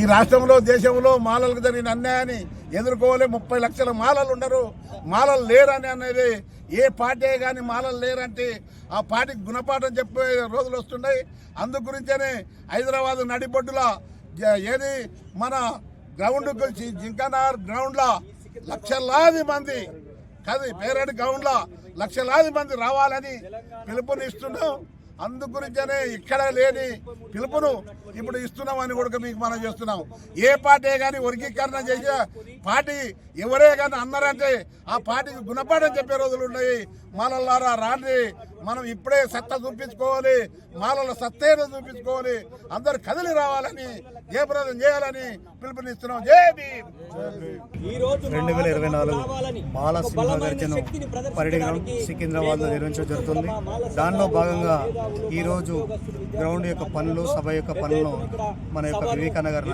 ఈ రాష్ట్రంలో దేశంలో మాలలకు జరిగిన అన్యాయాన్ని ఎదుర్కోవాలి. ముప్పై లక్షల మాలలు ఉండరు. మాలలు లేరని అనేది ఏ పార్టీ కానీ మాలలు లేరంటే ఆ పార్టీకి గుణపాఠం చెప్పే రోజులు వస్తున్నాయి. అందు గురించేనే హైదరాబాద్ నడిబొడ్డుల ఏది? మన గ్రౌండ్ జింకనార్ గ్రౌండ్లో లక్షలాది మంది కాదు పేరెంట్ గ్రౌండ్లో లక్షలాది మంది రావాలని పిలుపునిస్తున్నాం. అందు గురించనే ఇక్కడ లేని పిలుపును ఇప్పుడు ఇస్తున్నామని కూడా మీకు మనం చేస్తున్నాం. ఏ పార్టీ కానీ వర్గీకరణ చేసే పార్టీ ఎవరే కానీ అన్నారంటే ఆ పార్టీకి గుణపాఠం చెప్పే రోజులు ఉన్నాయి. మనల్లారా రాండి. మనం ఇప్పుడే సత్తా చూపించుకోవాలి మాలల సత్తేను చూపించుకోవాలి అందరు కదిలి రావాలని జయప్రదం చేయాలని పిలుపునిస్తున్నాం. రెండు వేల ఇరవై నాలుగు మాల సింహ గర్జన పరేడ్ గ్రౌండ్ సికింద్రాబాద్లో నిర్వహించడం జరుగుతుంది. దానిలో భాగంగా ఈ రోజు గ్రౌండ్ యొక్క పనులు సభ యొక్క పనులను మన యొక్క వివేకానగర్